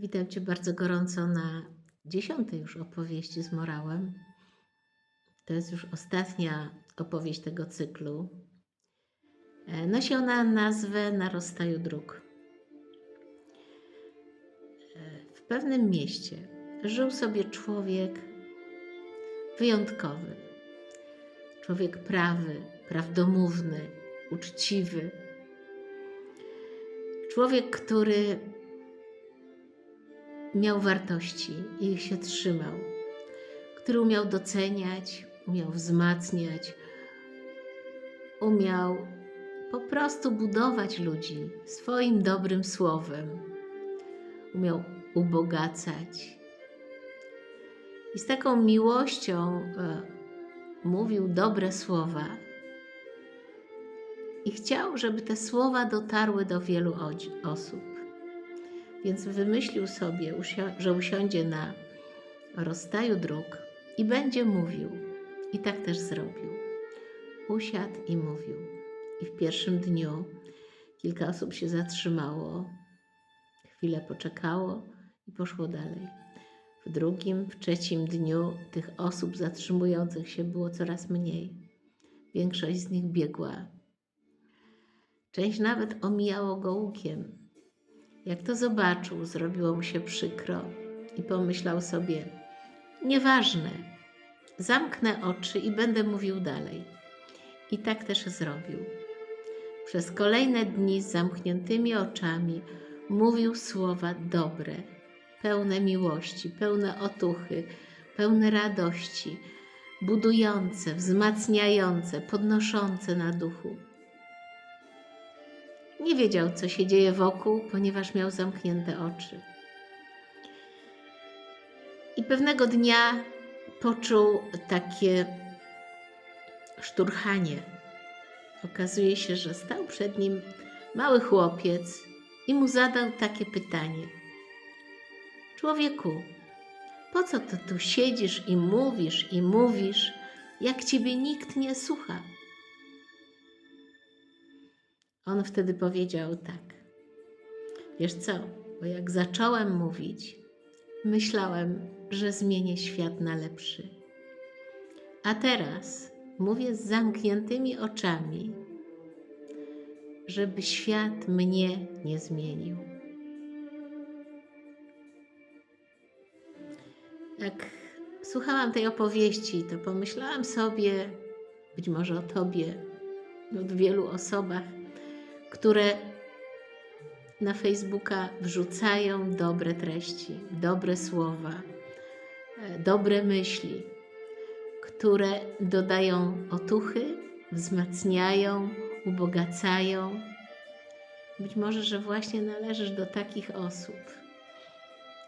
Witam Cię bardzo gorąco na dziesiątej już opowieści z morałem. To jest już ostatnia opowieść tego cyklu. E, Nosi ona nazwę Na rozstaju dróg. E, W pewnym mieście żył sobie człowiek wyjątkowy. Człowiek prawy, prawdomówny, uczciwy. Człowiek, który miał wartości i ich się trzymał, który umiał doceniać, umiał wzmacniać, umiał po prostu budować ludzi swoim dobrym słowem, umiał ubogacać. I z taką miłością e, mówił dobre słowa. I chciał, żeby te słowa dotarły do wielu osób. Więc wymyślił sobie, że usiądzie na rozstaju dróg i będzie mówił. I tak też zrobił. Usiadł i mówił. I w pierwszym dniu kilka osób się zatrzymało, chwilę poczekało i poszło dalej. W drugim, w trzecim dniu tych osób zatrzymujących się było coraz mniej. Większość z nich biegła. Część nawet omijało go łukiem. Jak to zobaczył, zrobiło mu się przykro i pomyślał sobie: Nieważne, zamknę oczy i będę mówił dalej. I tak też zrobił. Przez kolejne dni z zamkniętymi oczami mówił słowa dobre, pełne miłości, pełne otuchy, pełne radości, budujące, wzmacniające, podnoszące na duchu. Nie wiedział, co się dzieje wokół, ponieważ miał zamknięte oczy. I pewnego dnia poczuł takie szturchanie. Okazuje się, że stał przed nim mały chłopiec i mu zadał takie pytanie: Człowieku, po co ty tu siedzisz i mówisz i mówisz, jak ciebie nikt nie słucha? On wtedy powiedział tak. Wiesz co, bo jak zacząłem mówić, myślałem, że zmienię świat na lepszy. A teraz mówię z zamkniętymi oczami, żeby świat mnie nie zmienił. Jak słuchałam tej opowieści, to pomyślałam sobie, być może o Tobie, lub wielu osobach, które na Facebooka wrzucają dobre treści, dobre słowa, e, dobre myśli, które dodają otuchy, wzmacniają, ubogacają. Być może, że właśnie należysz do takich osób.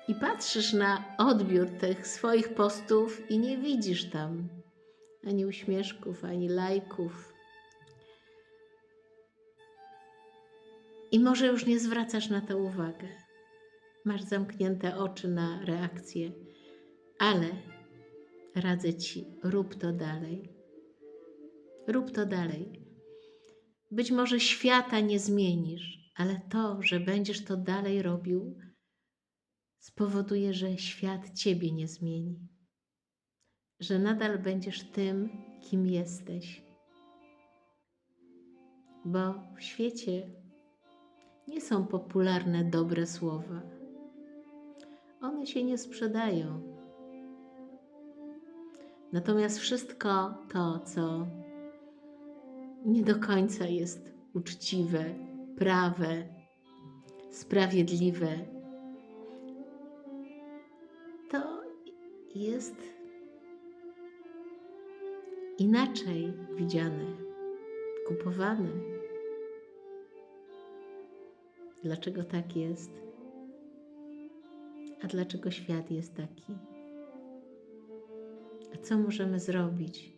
I patrzysz na odbiór tych swoich postów i nie widzisz tam ani uśmieszków, ani lajków, I może już nie zwracasz na to uwagę. Masz zamknięte oczy na reakcję, ale radzę ci, rób to dalej. Rób to dalej. Być może świata nie zmienisz, ale to, że będziesz to dalej robił, spowoduje, że świat ciebie nie zmieni. Że nadal będziesz tym, kim jesteś. Bo w świecie nie są popularne dobre słowa. One się nie sprzedają. Natomiast wszystko to, co nie do końca jest uczciwe, prawe, sprawiedliwe, to jest inaczej widziane, kupowane. Dlaczego tak jest? A dlaczego świat jest taki? A co możemy zrobić,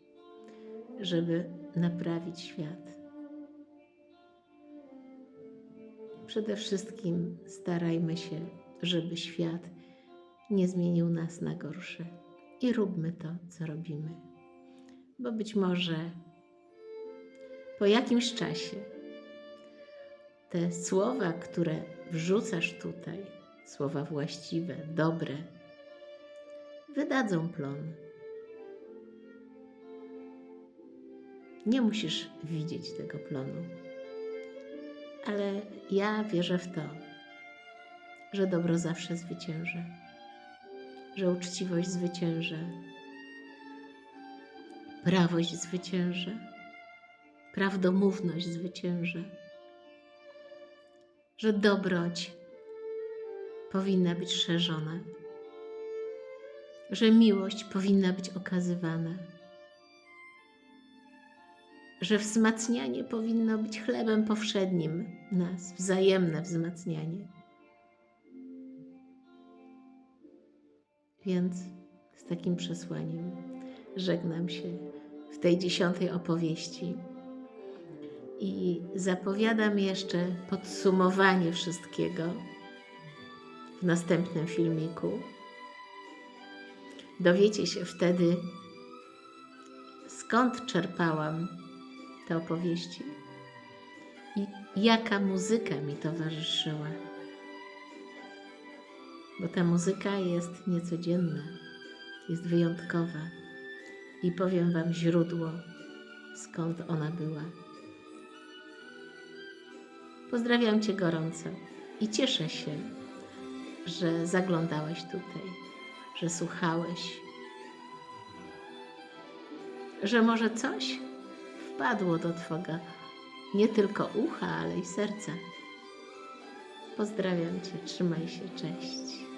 żeby naprawić świat? Przede wszystkim starajmy się, żeby świat nie zmienił nas na gorsze i róbmy to, co robimy. Bo być może po jakimś czasie te słowa, które wrzucasz tutaj, słowa właściwe, dobre, wydadzą plon. Nie musisz widzieć tego plonu, ale ja wierzę w to, że dobro zawsze zwycięży, że uczciwość zwycięży, prawość zwycięży, prawdomówność zwycięży, że dobroć powinna być szerzona, że miłość powinna być okazywana, że wzmacnianie powinno być chlebem powszednim nas, wzajemne wzmacnianie. Więc z takim przesłaniem żegnam się w tej dziesiątej opowieści i zapowiadam jeszcze podsumowanie wszystkiego w następnym filmiku. Dowiecie się wtedy, skąd czerpałam te opowieści i jaka muzyka mi towarzyszyła. Bo ta muzyka jest niecodzienna, jest wyjątkowa i powiem Wam źródło, skąd ona była. Pozdrawiam Cię gorąco i cieszę się, że zaglądałeś tutaj, że słuchałeś, że może coś wpadło do Twojego nie tylko ucha, ale i serca. Pozdrawiam Cię, trzymaj się, cześć.